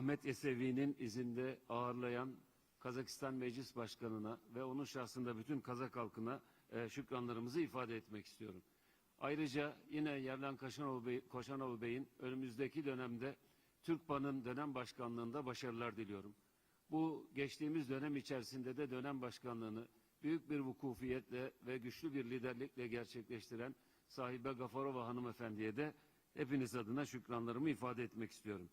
Ahmet Yesevi'nin izinde ağırlayan Kazakistan Meclis Başkanı'na ve onun şahsında bütün Kazak halkına e, şükranlarımızı ifade etmek istiyorum. Ayrıca yine Yerlan Koşanov, Bey, Koşanov Bey'in önümüzdeki dönemde Türkban'ın dönem başkanlığında başarılar diliyorum. Bu geçtiğimiz dönem içerisinde de dönem başkanlığını büyük bir vukufiyetle ve güçlü bir liderlikle gerçekleştiren sahibe Gafarova hanımefendiye de hepiniz adına şükranlarımı ifade etmek istiyorum.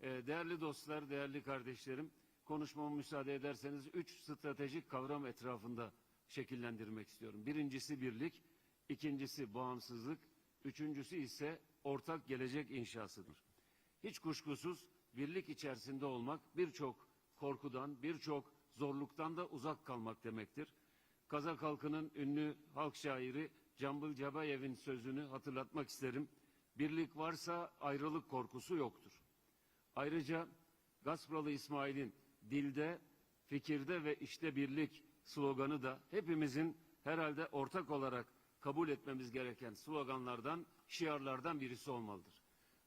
Ee, değerli dostlar, değerli kardeşlerim, konuşmamı müsaade ederseniz üç stratejik kavram etrafında şekillendirmek istiyorum. Birincisi birlik, ikincisi bağımsızlık, üçüncüsü ise ortak gelecek inşasıdır. Hiç kuşkusuz birlik içerisinde olmak birçok korkudan, birçok zorluktan da uzak kalmak demektir. Kazak halkının ünlü halk şairi Cambıl Cabayev'in sözünü hatırlatmak isterim. Birlik varsa ayrılık korkusu yoktur. Ayrıca Gaspralı İsmail'in dilde, fikirde ve işte birlik sloganı da hepimizin herhalde ortak olarak kabul etmemiz gereken sloganlardan, şiarlardan birisi olmalıdır.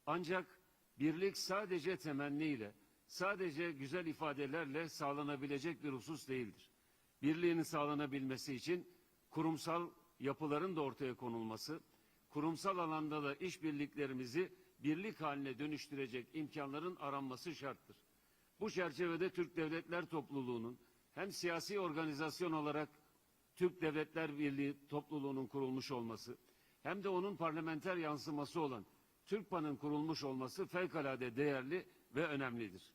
Ancak birlik sadece temenniyle, sadece güzel ifadelerle sağlanabilecek bir husus değildir. Birliğin sağlanabilmesi için kurumsal yapıların da ortaya konulması, kurumsal alanda da işbirliklerimizi birlik haline dönüştürecek imkanların aranması şarttır. Bu çerçevede Türk Devletler Topluluğu'nun hem siyasi organizasyon olarak Türk Devletler Birliği topluluğunun kurulmuş olması hem de onun parlamenter yansıması olan TÜRKPA'nın kurulmuş olması fevkalade değerli ve önemlidir.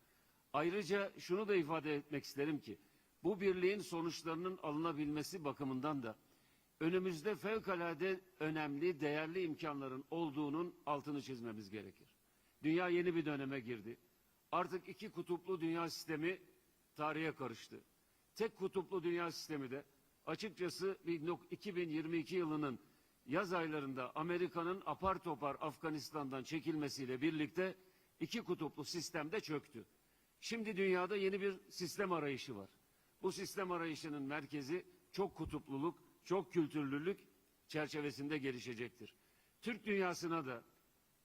Ayrıca şunu da ifade etmek isterim ki bu birliğin sonuçlarının alınabilmesi bakımından da önümüzde fevkalade önemli, değerli imkanların olduğunun altını çizmemiz gerekir. Dünya yeni bir döneme girdi. Artık iki kutuplu dünya sistemi tarihe karıştı. Tek kutuplu dünya sistemi de açıkçası 2022 yılının yaz aylarında Amerika'nın apar topar Afganistan'dan çekilmesiyle birlikte iki kutuplu sistemde çöktü. Şimdi dünyada yeni bir sistem arayışı var. Bu sistem arayışının merkezi çok kutupluluk, çok kültürlülük çerçevesinde gelişecektir. Türk dünyasına da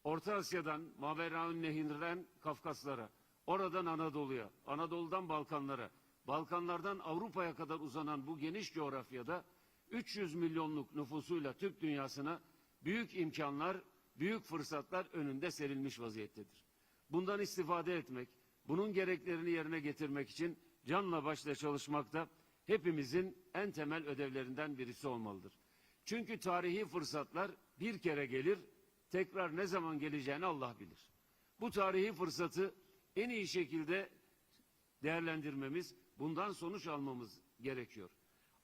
Orta Asya'dan Maveraun Nehir'den Kafkaslara, oradan Anadolu'ya, Anadolu'dan Balkanlara, Balkanlardan Avrupa'ya kadar uzanan bu geniş coğrafyada 300 milyonluk nüfusuyla Türk dünyasına büyük imkanlar, büyük fırsatlar önünde serilmiş vaziyettedir. Bundan istifade etmek, bunun gereklerini yerine getirmek için canla başla çalışmak da hepimizin en temel ödevlerinden birisi olmalıdır. Çünkü tarihi fırsatlar bir kere gelir, tekrar ne zaman geleceğini Allah bilir. Bu tarihi fırsatı en iyi şekilde değerlendirmemiz, bundan sonuç almamız gerekiyor.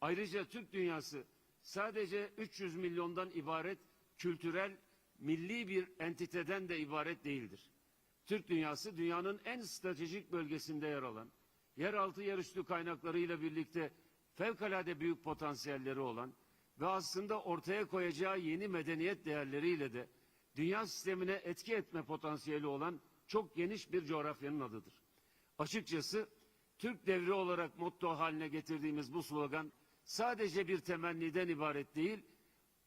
Ayrıca Türk dünyası sadece 300 milyondan ibaret kültürel, milli bir entiteden de ibaret değildir. Türk dünyası dünyanın en stratejik bölgesinde yer alan, yeraltı yerüstü kaynaklarıyla birlikte fevkalade büyük potansiyelleri olan ve aslında ortaya koyacağı yeni medeniyet değerleriyle de dünya sistemine etki etme potansiyeli olan çok geniş bir coğrafyanın adıdır. Açıkçası Türk devri olarak motto haline getirdiğimiz bu slogan sadece bir temenniden ibaret değil,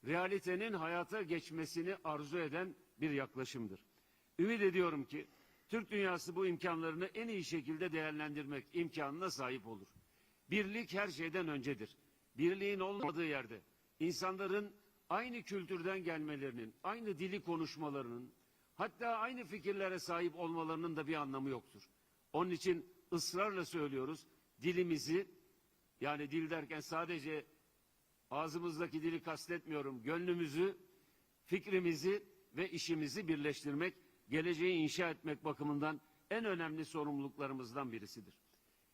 realitenin hayata geçmesini arzu eden bir yaklaşımdır. Ümit ediyorum ki Türk dünyası bu imkanlarını en iyi şekilde değerlendirmek imkanına sahip olur. Birlik her şeyden öncedir. Birliğin olmadığı yerde insanların aynı kültürden gelmelerinin, aynı dili konuşmalarının, hatta aynı fikirlere sahip olmalarının da bir anlamı yoktur. Onun için ısrarla söylüyoruz, dilimizi, yani dil derken sadece ağzımızdaki dili kastetmiyorum, gönlümüzü, fikrimizi ve işimizi birleştirmek, geleceği inşa etmek bakımından en önemli sorumluluklarımızdan birisidir.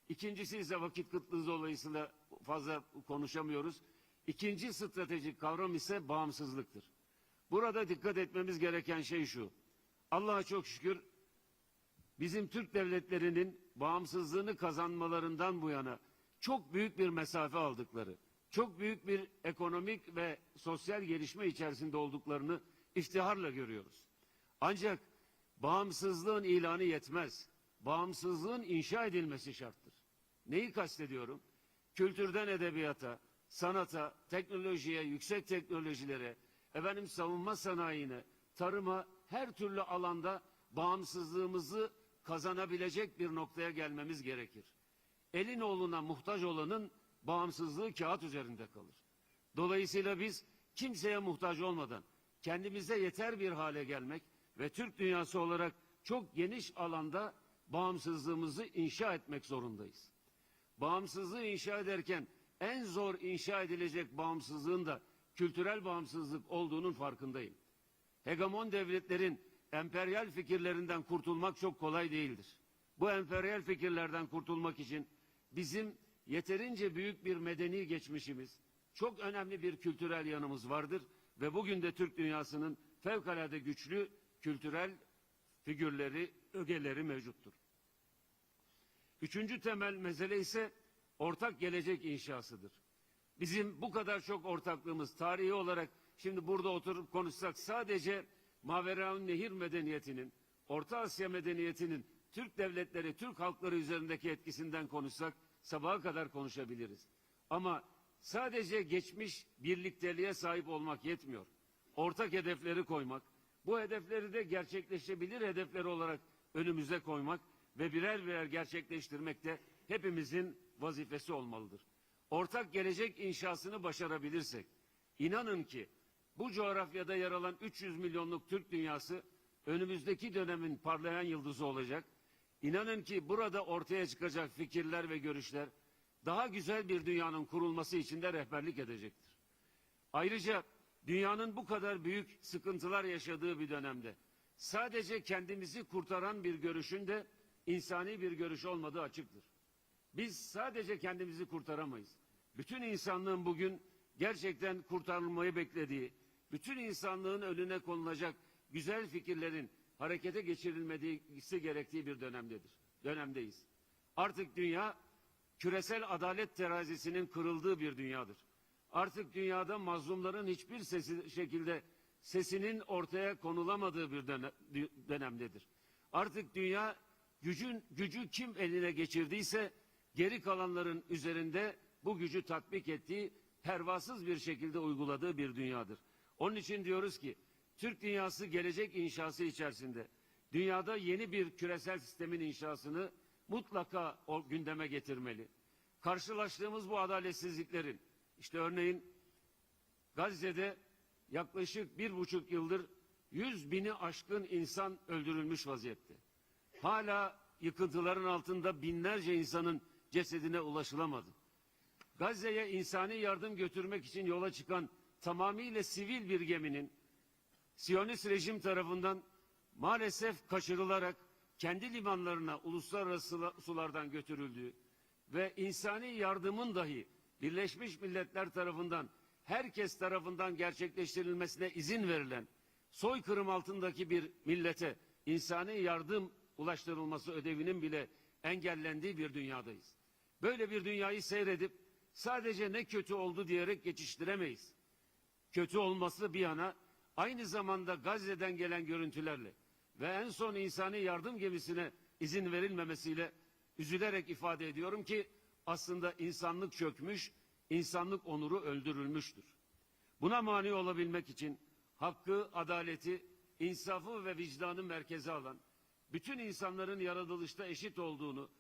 İkincisi ise vakit kıtlığı dolayısıyla fazla konuşamıyoruz. İkinci stratejik kavram ise bağımsızlıktır. Burada dikkat etmemiz gereken şey şu. Allah'a çok şükür bizim Türk devletlerinin bağımsızlığını kazanmalarından bu yana çok büyük bir mesafe aldıkları, çok büyük bir ekonomik ve sosyal gelişme içerisinde olduklarını iftiharla görüyoruz. Ancak bağımsızlığın ilanı yetmez. Bağımsızlığın inşa edilmesi şarttır. Neyi kastediyorum? Kültürden edebiyata, sanata, teknolojiye, yüksek teknolojilere, efendim savunma sanayine, tarıma her türlü alanda bağımsızlığımızı kazanabilecek bir noktaya gelmemiz gerekir. Elin oğluna muhtaç olanın bağımsızlığı kağıt üzerinde kalır. Dolayısıyla biz kimseye muhtaç olmadan kendimize yeter bir hale gelmek ve Türk dünyası olarak çok geniş alanda bağımsızlığımızı inşa etmek zorundayız. Bağımsızlığı inşa ederken en zor inşa edilecek bağımsızlığın da kültürel bağımsızlık olduğunun farkındayım. Hegemon devletlerin emperyal fikirlerinden kurtulmak çok kolay değildir. Bu emperyal fikirlerden kurtulmak için bizim yeterince büyük bir medeni geçmişimiz, çok önemli bir kültürel yanımız vardır ve bugün de Türk dünyasının fevkalade güçlü kültürel figürleri, ögeleri mevcuttur. Üçüncü temel mesele ise ortak gelecek inşasıdır. Bizim bu kadar çok ortaklığımız tarihi olarak şimdi burada oturup konuşsak sadece Maveraun Nehir medeniyetinin, Orta Asya medeniyetinin Türk devletleri, Türk halkları üzerindeki etkisinden konuşsak sabaha kadar konuşabiliriz. Ama sadece geçmiş birlikteliğe sahip olmak yetmiyor. Ortak hedefleri koymak, bu hedefleri de gerçekleşebilir hedefleri olarak önümüze koymak ve birer birer gerçekleştirmek de hepimizin vazifesi olmalıdır. Ortak gelecek inşasını başarabilirsek, inanın ki bu coğrafyada yer alan 300 milyonluk Türk dünyası önümüzdeki dönemin parlayan yıldızı olacak. İnanın ki burada ortaya çıkacak fikirler ve görüşler daha güzel bir dünyanın kurulması için de rehberlik edecektir. Ayrıca dünyanın bu kadar büyük sıkıntılar yaşadığı bir dönemde sadece kendimizi kurtaran bir görüşün de insani bir görüş olmadığı açıktır. Biz sadece kendimizi kurtaramayız. Bütün insanlığın bugün gerçekten kurtarılmayı beklediği, bütün insanlığın önüne konulacak güzel fikirlerin harekete geçirilmesi gerektiği bir dönemdedir. Dönemdeyiz. Artık dünya küresel adalet terazisinin kırıldığı bir dünyadır. Artık dünyada mazlumların hiçbir sesi, şekilde sesinin ortaya konulamadığı bir döne- dönemdedir. Artık dünya gücün gücü kim eline geçirdiyse geri kalanların üzerinde bu gücü tatbik ettiği pervasız bir şekilde uyguladığı bir dünyadır. Onun için diyoruz ki Türk dünyası gelecek inşası içerisinde dünyada yeni bir küresel sistemin inşasını mutlaka o gündeme getirmeli. Karşılaştığımız bu adaletsizliklerin işte örneğin Gazze'de yaklaşık bir buçuk yıldır yüz bini aşkın insan öldürülmüş vaziyette. Hala yıkıntıların altında binlerce insanın cesedine ulaşılamadı. Gazze'ye insani yardım götürmek için yola çıkan tamamıyla sivil bir geminin Siyonist rejim tarafından maalesef kaçırılarak kendi limanlarına uluslararası sulardan götürüldüğü ve insani yardımın dahi Birleşmiş Milletler tarafından herkes tarafından gerçekleştirilmesine izin verilen soykırım altındaki bir millete insani yardım ulaştırılması ödevinin bile engellendiği bir dünyadayız. Böyle bir dünyayı seyredip sadece ne kötü oldu diyerek geçiştiremeyiz. Kötü olması bir yana aynı zamanda Gazze'den gelen görüntülerle ve en son insani yardım gemisine izin verilmemesiyle üzülerek ifade ediyorum ki aslında insanlık çökmüş, insanlık onuru öldürülmüştür. Buna mani olabilmek için hakkı, adaleti, insafı ve vicdanı merkeze alan, bütün insanların yaratılışta eşit olduğunu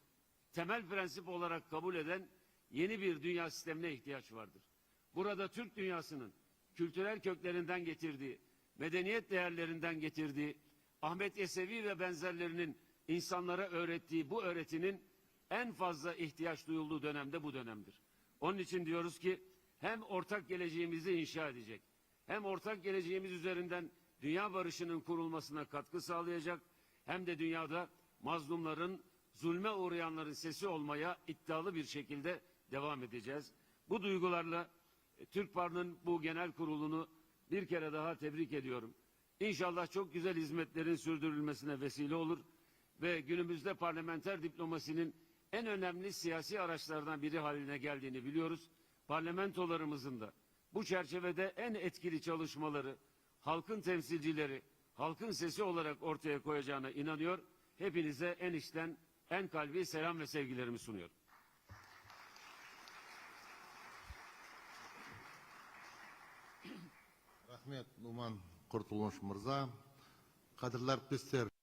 temel prensip olarak kabul eden yeni bir dünya sistemine ihtiyaç vardır. Burada Türk dünyasının kültürel köklerinden getirdiği, medeniyet değerlerinden getirdiği, Ahmet Yesevi ve benzerlerinin insanlara öğrettiği bu öğretinin en fazla ihtiyaç duyulduğu dönemde bu dönemdir. Onun için diyoruz ki hem ortak geleceğimizi inşa edecek, hem ortak geleceğimiz üzerinden dünya barışının kurulmasına katkı sağlayacak, hem de dünyada mazlumların, zulme uğrayanların sesi olmaya iddialı bir şekilde devam edeceğiz. Bu duygularla e, Türk Par'ın bu genel kurulunu bir kere daha tebrik ediyorum. İnşallah çok güzel hizmetlerin sürdürülmesine vesile olur ve günümüzde parlamenter diplomasinin en önemli siyasi araçlardan biri haline geldiğini biliyoruz. Parlamentolarımızın da bu çerçevede en etkili çalışmaları halkın temsilcileri, halkın sesi olarak ortaya koyacağına inanıyor. Hepinize en içten, en kalbi selam ve sevgilerimi sunuyorum. Rahmet Numan Kurtulmuş Mirza, Kadirler Pistir.